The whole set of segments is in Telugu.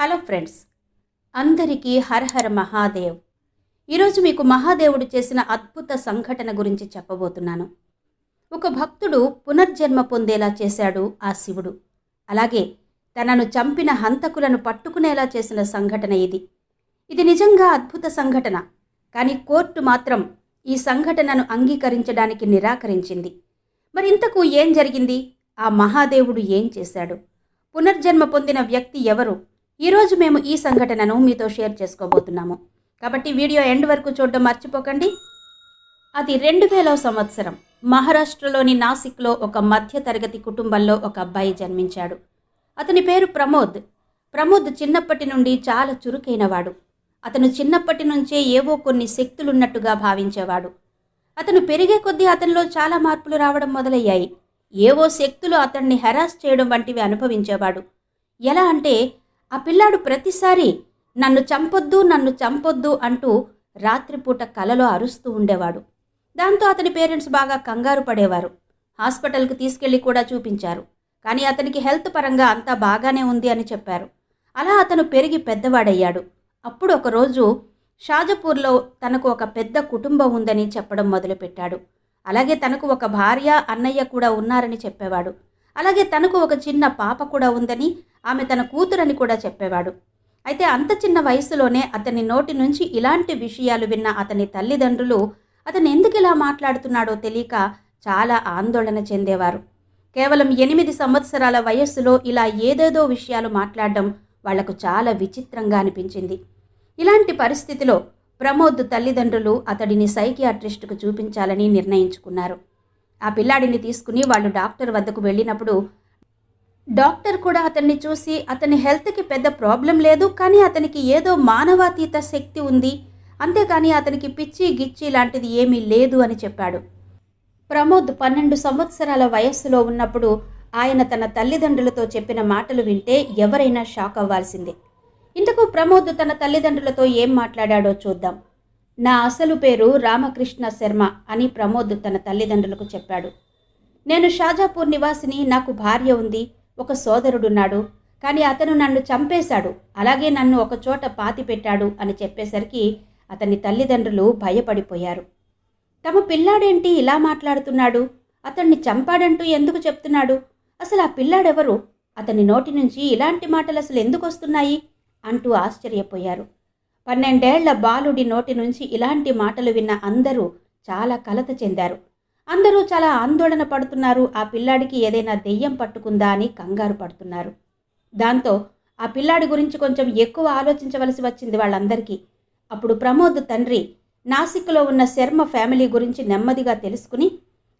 హలో ఫ్రెండ్స్ అందరికీ హర హర మహాదేవ్. ఈరోజు మీకు మహాదేవుడు చేసిన అద్భుత సంఘటన గురించి చెప్పబోతున్నాను. ఒక భక్తుడు పునర్జన్మ పొందేలా చేశాడు ఆ శివుడు. అలాగే తనను చంపిన హంతకులను పట్టుకునేలా చేసిన సంఘటన ఇది. ఇది నిజంగా అద్భుత సంఘటన కానీ కోర్టు మాత్రం ఈ సంఘటనను అంగీకరించడానికి నిరాకరించింది. మరి ఇంతకు ఏం జరిగింది? ఆ మహాదేవుడు ఏం చేశాడు? పునర్జన్మ పొందిన వ్యక్తి ఎవరు? ఈరోజు మేము ఈ సంఘటనను మీతో షేర్ చేసుకోబోతున్నాము. కాబట్టి వీడియో ఎండ్ వరకు చూడడం మర్చిపోకండి. అది రెండు వేల సంవత్సరం. మహారాష్ట్రలోని నాసిక్లో ఒక మధ్యతరగతి కుటుంబంలో ఒక అబ్బాయి జన్మించాడు. అతని పేరు ప్రమోద్. ప్రమోద్ చిన్నప్పటి నుండి చాలా చురుకైనవాడు. అతను చిన్నప్పటి నుంచే ఏవో కొన్ని శక్తులున్నట్టుగా భావించేవాడు. అతను పెరిగే కొద్దీ అతనిలో చాలా మార్పులు రావడం మొదలయ్యాయి. ఏవో శక్తులు అతన్ని హెరాస్ చేయడం వంటివి అనుభవించేవాడు. ఎలా అంటే ఆ పిల్లాడు ప్రతిసారి నన్ను చంపొద్దు నన్ను చంపొద్దు అంటూ రాత్రిపూట కలలో అరుస్తూ ఉండేవాడు. దాంతో అతని పేరెంట్స్ బాగా కంగారు పడేవారు. హాస్పిటల్కి తీసుకెళ్ళి కూడా చూపించారు. కానీ అతనికి హెల్త్ పరంగా అంతా బాగానే ఉంది అని చెప్పారు. అలా అతను పెరిగి పెద్దవాడయ్యాడు. అప్పుడు ఒకరోజు షాజపూర్లో తనకు ఒక పెద్ద కుటుంబం ఉందని చెప్పడం మొదలుపెట్టాడు. అలాగే తనకు ఒక భార్య అన్నయ్య కూడా ఉన్నారని చెప్పేవాడు. అలాగే తనకు ఒక చిన్న పాప కూడా ఉందని ఆమె తన కూతురని కూడా చెప్పేవాడు. అయితే అంత చిన్న వయసులోనే అతని నోటి నుంచి ఇలాంటి విషయాలు విన్న అతని తల్లిదండ్రులు అతను ఎందుకు ఇలా మాట్లాడుతున్నాడో తెలియక చాలా ఆందోళన చెందేవారు. కేవలం ఎనిమిది సంవత్సరాల వయస్సులో ఇలా ఏదేదో విషయాలు మాట్లాడడం వాళ్ళకు చాలా విచిత్రంగా అనిపించింది. ఇలాంటి పరిస్థితిలో ప్రమోద్ తల్లిదండ్రులు అతడిని సైకియాట్రిస్టుకు చూపించాలని నిర్ణయించుకున్నారు. ఆ పిల్లాడిని తీసుకుని వాళ్ళు డాక్టర్ వద్దకు వెళ్ళినప్పుడు డాక్టర్ కూడా అతన్ని చూసి అతని హెల్త్కి పెద్ద ప్రాబ్లం లేదు కానీ అతనికి ఏదో మానవాతీత శక్తి ఉంది. అంతేకాని అతనికి పిచ్చి గిచ్చి లాంటిది ఏమీ లేదు అని చెప్పాడు. ప్రమోద్ పన్నెండు సంవత్సరాల వయస్సులో ఉన్నప్పుడు ఆయన తన తల్లిదండ్రులతో చెప్పిన మాటలు వింటే ఎవరైనా షాక్ అవ్వాల్సిందే. ఇంతకు ప్రమోద్ తన తల్లిదండ్రులతో ఏం మాట్లాడాడో చూద్దాం. నా అసలు పేరు రామకృష్ణ శర్మ అని ప్రమోద్ తన తల్లిదండ్రులకు చెప్పాడు. నేను షాజాపూర్ నివాసిని నాకు భార్య ఉంది. ఒక సోదరుడున్నాడు. కానీ అతను నన్ను చంపేశాడు. అలాగే నన్ను ఒక చోట పాతి పెట్టాడు అని చెప్పేసరికి అతని తల్లిదండ్రులు భయపడిపోయారు. తమ పిల్లాడేంటి ఇలా మాట్లాడుతున్నాడు? అతన్ని చంపాడంటూ ఎందుకు చెప్తున్నాడు? అసలు ఆ పిల్లాడెవరు? అతని నోటి నుంచి ఇలాంటి మాటలు అసలు ఎందుకు వస్తున్నాయి? అంటూ ఆశ్చర్యపోయారు. పన్నెండేళ్ళ బాలుడి నోటి నుంచి ఇలాంటి మాటలు విన్న అందరూ చాలా కలత చెందారు. అందరూ చాలా ఆందోళన పడుతున్నారు. ఆ పిల్లాడికి ఏదైనా దెయ్యం పట్టుకుందా అని కంగారు పడుతున్నారు. దాంతో ఆ పిల్లాడి గురించి కొంచెం ఎక్కువ ఆలోచించవలసి వచ్చింది వాళ్ళందరికీ. అప్పుడు ప్రమోద్ తండ్రి నాసిక్లో ఉన్న శర్మ ఫ్యామిలీ గురించి నెమ్మదిగా తెలుసుకుని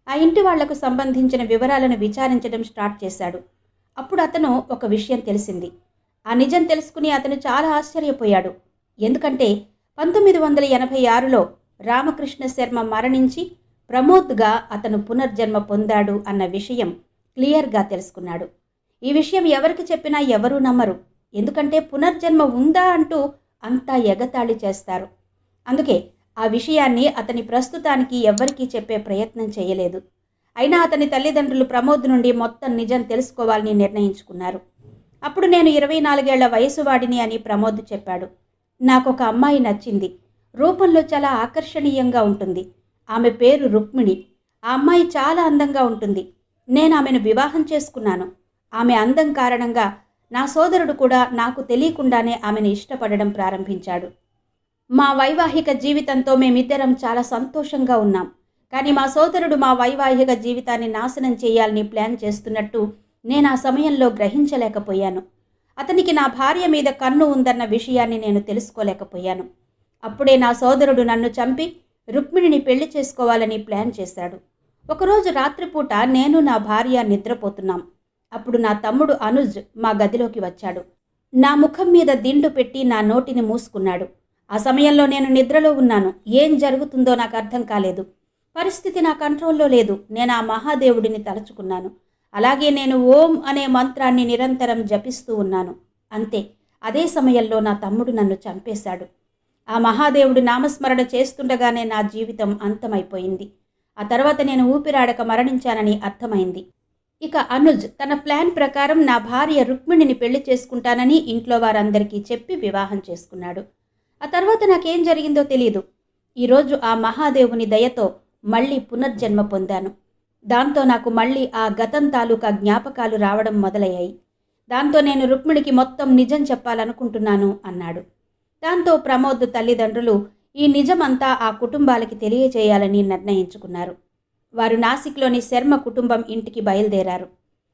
ఆ ఇంటి వాళ్ళకు సంబంధించిన వివరాలను విచారించడం స్టార్ట్ చేశాడు. అప్పుడు అతను ఒక విషయం తెలిసింది. ఆ నిజం తెలుసుకుని అతను చాలా ఆశ్చర్యపోయాడు. ఎందుకంటే పంతొమ్మిది వందల ఎనభై ఆరులో రామకృష్ణ శర్మ మరణించి ప్రమోద్గా అతను పునర్జన్మ పొందాడు అన్న విషయం క్లియర్గా తెలుసుకున్నాడు. ఈ విషయం ఎవరికి చెప్పినా ఎవరూ నమ్మరు. ఎందుకంటే పునర్జన్మ ఉందా అంటూ అంతా ఎగతాళి చేస్తారు. అందుకే ఆ విషయాన్ని అతని ప్రస్తుతానికి ఎవ్వరికీ చెప్పే ప్రయత్నం చేయలేదు. అయినా అతని తల్లిదండ్రులు ప్రమోద్ నుండి మొత్తం నిజం తెలుసుకోవాలని నిర్ణయించుకున్నారు. అప్పుడు నేను ఇరవై నాలుగేళ్ళ వయసు వాడిని అని ప్రమోద్ చెప్పాడు. నాకొక అమ్మాయి నచ్చింది. రూపంలో చాలా ఆకర్షణీయంగా ఉంటుంది. ఆమె పేరు రుక్మిణి. ఆ అమ్మాయి చాలా అందంగా ఉంటుంది. నేను ఆమెను వివాహం చేసుకున్నాను. ఆమె అందం కారణంగా నా సోదరుడు కూడా నాకు తెలియకుండానే ఆమెను ఇష్టపడడం ప్రారంభించాడు. మా వైవాహిక జీవితంతో మేమిద్దరం చాలా సంతోషంగా ఉన్నాం. కానీ మా సోదరుడు మా వైవాహిక జీవితాన్ని నాశనం చేయాలని ప్లాన్ చేస్తున్నట్టు నేను ఆ సమయంలో గ్రహించలేకపోయాను. అతనికి నా భార్య మీద కన్ను ఉందన్న విషయాన్ని నేను తెలుసుకోలేకపోయాను. అప్పుడే నా సోదరుడు నన్ను చంపి రుక్మిణిని పెళ్ళి చేసుకోవాలని ప్లాన్ చేశాడు. ఒకరోజు రాత్రిపూట నేను నా భార్య నిద్రపోతున్నాం. అప్పుడు నా తమ్ముడు అనుజ్ మా గదిలోకి వచ్చాడు. నా ముఖం మీద దిండు పెట్టి నా నోటిని మూసుకున్నాడు. ఆ సమయంలో నేను నిద్రలో ఉన్నాను. ఏం జరుగుతుందో నాకు అర్థం కాలేదు. పరిస్థితి నా కంట్రోల్లో లేదు. నేను ఆ మహాదేవుడిని తలుచుకున్నాను. అలాగే నేను ఓం అనే మంత్రాన్ని నిరంతరం జపిస్తూ ఉన్నాను. అంతే. అదే సమయంలో నా తమ్ముడు నన్ను చంపేశాడు. ఆ మహాదేవుడి నామస్మరణ చేస్తుండగానే నా జీవితం అంతమైపోయింది. ఆ తర్వాత నేను ఊపిరాడక మరణించానని అర్థమైంది. ఇక అనుజ్ తన ప్లాన్ ప్రకారం నా భార్య రుక్మిణిని పెళ్ళి చేసుకుంటానని ఇంట్లో వారందరికీ చెప్పి వివాహం చేసుకున్నాడు. ఆ తర్వాత నాకేం జరిగిందో తెలియదు ఈరోజు ఆ మహాదేవుని దయతో మళ్ళీ పునర్జన్మ పొందాను. దాంతో నాకు మళ్ళీ ఆ గతం తాలూకా జ్ఞాపకాలు రావడం మొదలయ్యాయి. దాంతో నేను రుక్మిణికి మొత్తం నిజం చెప్పాలనుకుంటున్నాను అన్నాడు. దాంతో ప్రమోద్ తల్లిదండ్రులు ఈ నిజమంతా ఆ కుటుంబాలకి తెలియజేయాలని నిర్ణయించుకున్నారు. వారు నాసిక్లోని శర్మ కుటుంబం ఇంటికి బయలుదేరారు.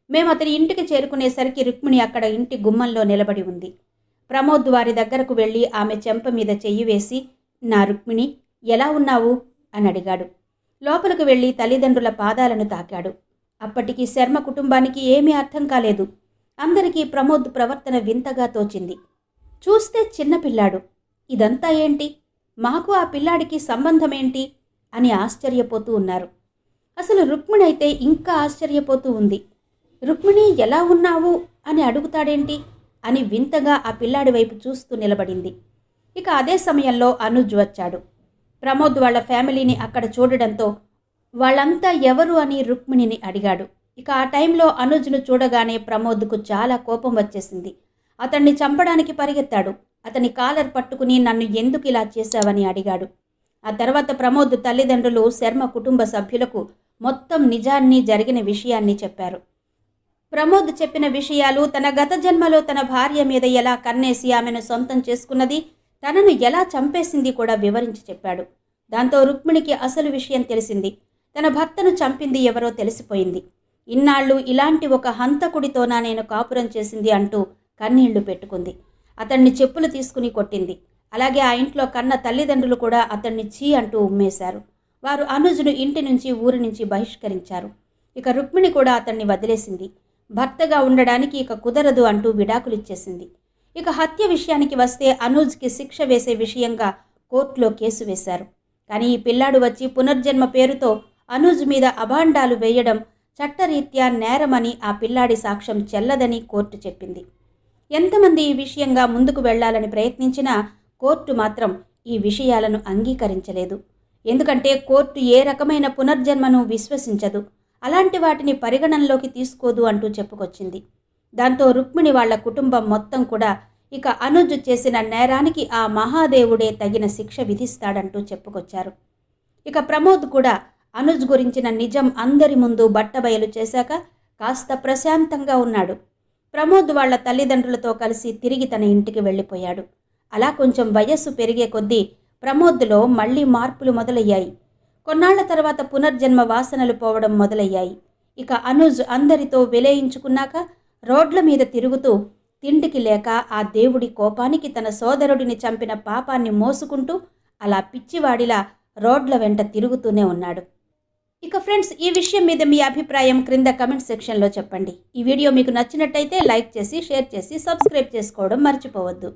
మేము అతని ఇంటికి చేరుకునేసరికి రుక్మిణి అక్కడ ఇంటి గుమ్మంలో నిలబడి ఉంది. ప్రమోద్ వారి దగ్గరకు వెళ్ళి ఆమె చెంప మీద చెయ్యి వేసి నా రుక్మిణి ఎలా ఉన్నావు? అని అడిగాడు. లోపలికి వెళ్ళి తల్లిదండ్రుల పాదాలను తాకాడు. అప్పటికి శర్మ కుటుంబానికి ఏమీ అర్థం కాలేదు. అందరికీ ప్రమోద్ ప్రవర్తన వింతగా తోచింది. చూస్తే చిన్నపిల్లాడు ఇదంతా ఏంటి? మాకు ఆ పిల్లాడికి సంబంధమేంటి? అని ఆశ్చర్యపోతూ ఉన్నారు. అసలు రుక్మిణి అయితే ఇంకా ఆశ్చర్యపోతూ ఉంది. రుక్మిణి ఎలా ఉన్నావు? అని అడుగుతాడేంటి? అని వింతగా ఆ పిల్లాడి వైపు చూస్తూ నిలబడింది. ఇక అదే సమయంలో అనుజ్ వచ్చాడు. ప్రమోద్ వాళ్ళ ఫ్యామిలీని అక్కడ చూడడంతో వాళ్ళంతా ఎవరు? అని రుక్మిణిని అడిగాడు. ఇక ఆ టైంలో అనుజ్ను చూడగానే ప్రమోద్కు చాలా కోపం వచ్చేసింది. అతన్ని చంపడానికి పరిగెత్తాడు. అతని కాలర్ పట్టుకుని నన్ను ఎందుకు ఇలా చేశావని అడిగాడు. ఆ తర్వాత ప్రమోద్ తల్లిదండ్రులు శర్మ కుటుంబ సభ్యులకు మొత్తం నిజాన్ని జరిగిన విషయాన్ని చెప్పారు. ప్రమోద్ చెప్పిన విషయాలు తన గత జన్మలో తన భార్య మీద ఎలా కన్నేసి ఆమెను సొంతం చేసుకున్నది తనను ఎలా చంపేసింది కూడా వివరించి చెప్పాడు. దాంతో రుక్మిణికి అసలు విషయం తెలిసింది. తన భర్తను చంపింది ఎవరో తెలిసిపోయింది. ఇన్నాళ్ళు ఇలాంటి ఒక హంతకుడితోనా నేను కాపురం చేసింది అంటూ కన్నీళ్ళు పెట్టుకుంది. అతన్ని చెప్పులు తీసుకుని కొట్టింది. అలాగే ఆ ఇంట్లో కన్న తల్లిదండ్రులు కూడా అతన్ని చీ అంటూ ఉమ్మేశారు. వారు అనుజును ఇంటి నుంచి ఊరి నుంచి బహిష్కరించారు. ఇక రుక్మిణి కూడా అతన్ని వదిలేసింది. భర్తగా ఉండడానికి ఇక కుదరదు అంటూ విడాకులిచ్చేసింది. ఇక హత్య విషయానికి వస్తే అనూజ్కి శిక్ష వేసే విషయంగా కోర్టులో కేసు వేశారు. కానీ ఈ పిల్లాడు వచ్చి పునర్జన్మ పేరుతో అనూజ్ మీద అభాండాలు వేయడం చట్టరీత్యా నేరమని ఆ పిల్లాడి సాక్ష్యం చెల్లదని కోర్టు చెప్పింది. ఎంతమంది ఈ విషయంగా ముందుకు వెళ్ళాలని ప్రయత్నించినా కోర్టు మాత్రం ఈ విషయాలను అంగీకరించలేదు. ఎందుకంటే కోర్టు ఏ రకమైన పునర్జన్మను విశ్వసించదు. అలాంటి వాటిని పరిగణనలోకి తీసుకోదు అంటూ చెప్పుకొచ్చింది. దాంతో రుక్మిణి వాళ్ళ కుటుంబం మొత్తం కూడా ఇక అనుజ్ చేసిన నేరానికి ఆ మహాదేవుడే తగిన శిక్ష విధిస్తాడంటూ చెప్పుకొచ్చారు. ఇక ప్రమోద్ కూడా అనుజ్ గురించిన నిజం అందరి ముందు బట్టబయలు చేశాక కాస్త ప్రశాంతంగా ఉన్నాడు. ప్రమోద్ వాళ్ళ తల్లిదండ్రులతో కలిసి తిరిగి తన ఇంటికి వెళ్ళిపోయాడు. అలా కొంచెం వయస్సు పెరిగే కొద్దీ ప్రమోద్లో మళ్ళీ మార్పులు మొదలయ్యాయి. కొన్నాళ్ళ తర్వాత పునర్జన్మ వాసనలు పోవడం మొదలయ్యాయి. ఇక అనుజ్ అందరితో విలయించుకున్నాక రోడ్ల మీద తిరుగుతూ తిండికి లేక ఆ దేవుడి కోపానికి తన సోదరుడిని చంపిన పాపాన్ని మోసుకుంటూ అలా పిచ్చివాడిలా రోడ్ల వెంట తిరుగుతూనే ఉన్నాడు. ఇక ఫ్రెండ్స్ ఈ విషయం మీద మీ అభిప్రాయం క్రింద కమెంట్ సెక్షన్లో చెప్పండి. ఈ వీడియో మీకు నచ్చినట్టయితే లైక్ చేసి షేర్ చేసి సబ్స్క్రైబ్ చేసుకోవడం మర్చిపోవద్దు.